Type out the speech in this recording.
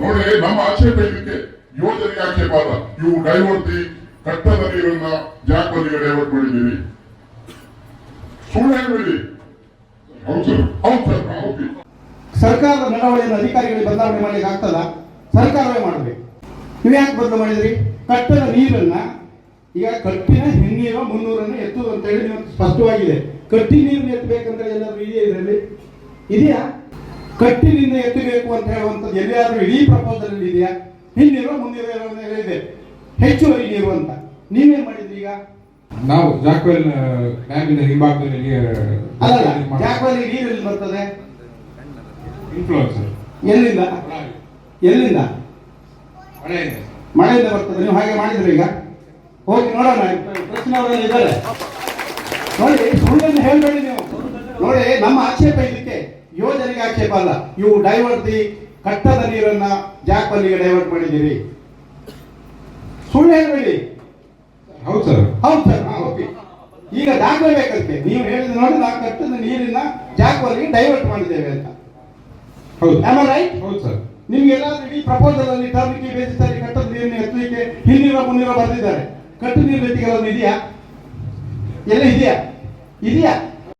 ನೋಡಿ ನಮ್ಮ ಆಕ್ಷೇಪ ಇದಕ್ಕೆ ಯೋಜನೆಗೆ ಆಕ್ಷೇಪ ಅಲ್ಲ ನೀವು ಡೈವರ್ಟಿ ಕಟ್ಟದ ನೀರನ್ನ ಜಾಗದಲ್ಲಿ ಡೈವರ್ಟ್ ಮಾಡಿದ್ದೀರಿ. ಸುಳ್ಳು ಹೇಳಬೇಡಿ. ಸರ್ಕಾರದ ನಡವಳಿಯನ್ನು ಅಧಿಕಾರಿಗಳಿಗೆ ಬದಲಾವಣೆ ಮಾಡಲಿಕ್ಕೆ ಆಗ್ತದ? ಸರ್ಕಾರವೇ ಮಾಡಬೇಕು ನೀವು ಯಾಕೆ ಬದಲು ಮಾಡಿದ್ರಿ? ಕಟ್ಟದ ನೀರನ್ನ ಈಗ ಕಟ್ಟಿನ ಹಿನ್ನೀರು ಮುನ್ನೂರನ್ನು ಎತ್ತುವುದು ಅಂತ ಹೇಳಿ ಸ್ಪಷ್ಟವಾಗಿದೆ. ಕಟ್ಟಿ ನೀರನ್ನು ಎತ್ತಬೇಕಂತ ಎಲ್ಲರೂ ಇದೆಯಾ ಇದರಲ್ಲಿ? ಇದೆಯಾ? ಕಟ್ಟಿನಿಂದ ಎತ್ತಬೇಕು ಅಂತ ಹೇಳುವಂಥದ್ದು ಎಲ್ಲಿಯಾದರೂ ಇಡೀ ಪ್ರಪಂಚದಲ್ಲಿ ಇದೆಯಾ? ಹಿಂದಿರೋ ಮುಂದಿರೋ ಇದೆ ಹೆಚ್ಚುವರಿ ನೀರು ಅಂತ ನೀವೇನ್ ಮಾಡಿದ್ರಿ ಈಗ? ನಾವು ಜಾಕ್ವೆಲ್ ಡ್ಯಾಮಿನ ಹಿಂಭಾಗದಲ್ಲಿ ಅಲ್ಲ ಜಾಕ್ವೆಲ್ ನೀರು ಎಲ್ಲಿ ಬರ್ತದೆ? ಎಲ್ಲಿಂದ? ಎಲ್ಲಿಂದ? ಮಳೆಯಿಂದ ಬರ್ತದೆ. ನೀವು ಹಾಗೆ ಮಾಡಿದ್ರಿ ಈಗ? ಹೋಗಿ ನೋಡೋಣ. ಪ್ರಶ್ನೆಯವರೆಲ್ಲ ಇದ್ದಾರೆ. ನೋಡಿ ಸುಳ್ಳನ್ನು ಹೇಳ್ಬೇಡಿ ನೀವು. ನೋಡಿ ನಮ್ಮ ಆಕ್ಷೇಪ ಇದಕ್ಕೆ. ಯೋಜನೆಗೆ ಆಕ್ಷೇಪ ಅಲ್ಲ. ನೀವು ಡೈವರ್ಟ್ ದಿ ಕಟ್ಟದ ನೀರನ್ನ ಜಾಕ್ವಲ್ಲಿಗೆ ಡೈವರ್ಟ್ ಮಾಡಿದ್ದೀರಿ. ಸುಳ್ಳು ಹೇಳಿ ಹೌದು ಸರ್. ಹೌದು ಸರ್. ಹಾ, ಓಕೆ ಈಗ ದಾಖಲೆ ಬೇಕಂತೆ ನೀವು ಹೇಳಿದ ನೋಡಿ ನಾವು ಕಟ್ಟದ ನೀರಿನ ಜಾಕ್ವಲ್ಲಿಗೆ ಡೈವರ್ಟ್ ಮಾಡಿದ್ದೇವೆ ಅಂತ. ಹೌದು. Am right? ಹೌದು ಸರ್. ನಿಮ್ಗೆ ಎಲ್ಲಾದ್ರೂ ಇಡೀ ಪ್ರಪೋಸಲ್ ಅಲ್ಲಿ ಟರ್ಮಿಗೆ ಬೇಸಿಸ್ ಅಲ್ಲಿ ಕಟ್ಟದ ನೀರನ್ನು ಎತ್ತಲಿಕ್ಕೆ ಹಿನ್ನೀರ ಮುನ್ನೀರ ಬರ್ತಿದ್ದಾರೆ ಕಟ್ಟು ನೀರು ಎತ್ತಿಗೆಲ್ಲ ಇದೆಯಾ? ಎಲ್ಲ ಇದೆಯಾ? ಇದೆಯಾ?